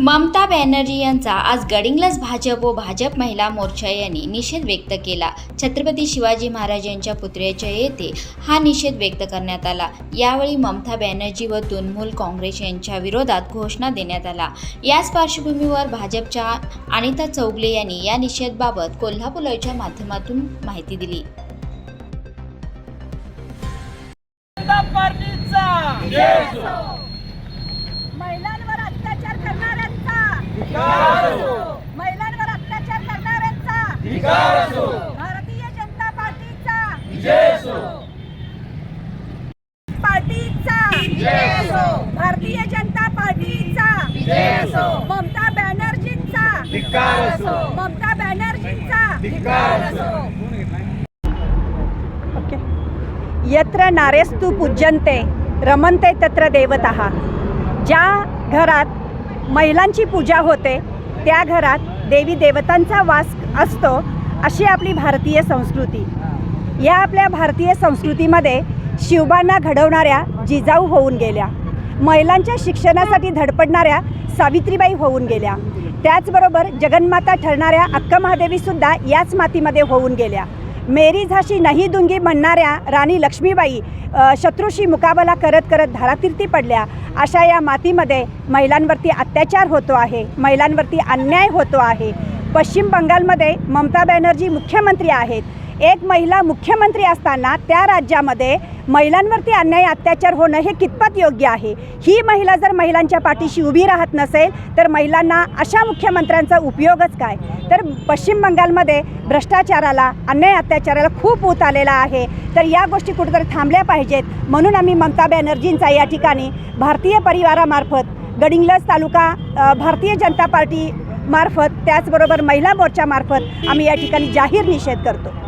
ममता बॅनर्जी यांचा आज गडिंगलज भाजप व भाजप महिला मोर्चा यांनी निषेध व्यक्त केला. छत्रपती शिवाजी महाराज यांच्या पुतळ्याच्या येथे हा निषेध व्यक्त करण्यात आला. यावेळी ममता बॅनर्जी व तृणमूल काँग्रेस यांच्या विरोधात घोषणा देण्यात आला. याच पार्श्वभूमीवर भाजपच्या अनिता चौगले यांनी या निषेधबाबत कोल्हापूरच्या माध्यमातून माहिती दिली. पार्टीचा. भारतीय जनता पार्टीचा. ममता बॅनर्जींचा. धिक्कार असो. ममता बॅनर्जींचा. धिक्कार असो. यत्र नारेस्तु पूज्यन्ते रमन्ते तत्र देवतः. ज्या घरात महिलांची पूजा होते त्या घरात देवी देवतांचा वास असतो अशी आपली भारतीय संस्कृती. या आपल्या भारतीय संस्कृतीमध्ये शिवबांना घडवणाऱ्या जिजाऊ होऊन गेल्या. महिलांच्या शिक्षणासाठी धडपडणाऱ्या सावित्रीबाई होऊन गेल्या. त्याचबरोबर जगन्माता ठरणाऱ्या अक्का महादेवीसुद्धा याच मातीमध्ये होऊन गेल्या. मेरी झाशी नाही दुंगी म्हणणाऱ्या राणी लक्ष्मीबाई शत्रूशी मुकाबला करत करत धारातीर्थी पडल्या. अशा या मातीमध्ये महिलांवरती अत्याचार होतो आहे महिलांवरती अन्याय होतो आहे. पश्चिम बंगालमध्ये ममता बॅनर्जी मुख्यमंत्री आहेत. एक महिला मुख्यमंत्री असताना त्या राज्यामध्ये महिलांवरती अन्याय अत्याचार होणं हे कितपत योग्य आहे? ही महिला जर महिलांच्या पाठीशी उभी राहत नसेल तर महिलांना अशा मुख्यमंत्र्यांचा उपयोगच काय? तर पश्चिम बंगालमध्ये भ्रष्टाचाराला अन्याय अत्याचाराला खूप ऊत आलेला आहे. तर या गोष्टी कुठेतरी थांबल्या पाहिजेत. म्हणून आम्ही ममता बॅनर्जींचा या ठिकाणी भारतीय परिवारामार्फत गडिंग्लज तालुका भारतीय जनता पार्टी मार्फत त्याचबरोबर महिला मोर्चामार्फत आम्ही या ठिकाणी जाहीर निषेध करतो.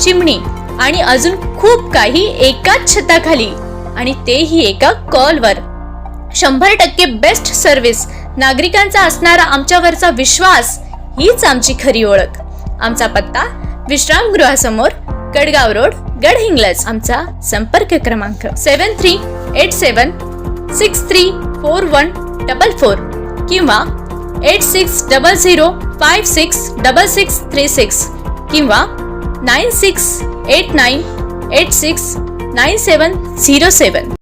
chimney आणि अजून खूप काही एकाच छताखाली आणि तेही एका कॉलवर. शंभर टक्के बेस्ट सर्व्हिस नागरिकांचा असणारा आमच्यावरचा विश्वास हीच आमची खरी ओळख. आमचा पत्ता विश्रामगृहासमोर गडगाव रोड गडहिंग्लज आमचा संपर्क क्रमांक seven three eight seven six three four one double four किंवा eight six double zero five six double six three six किंवा nine six eight nine eight six nine seven zero seven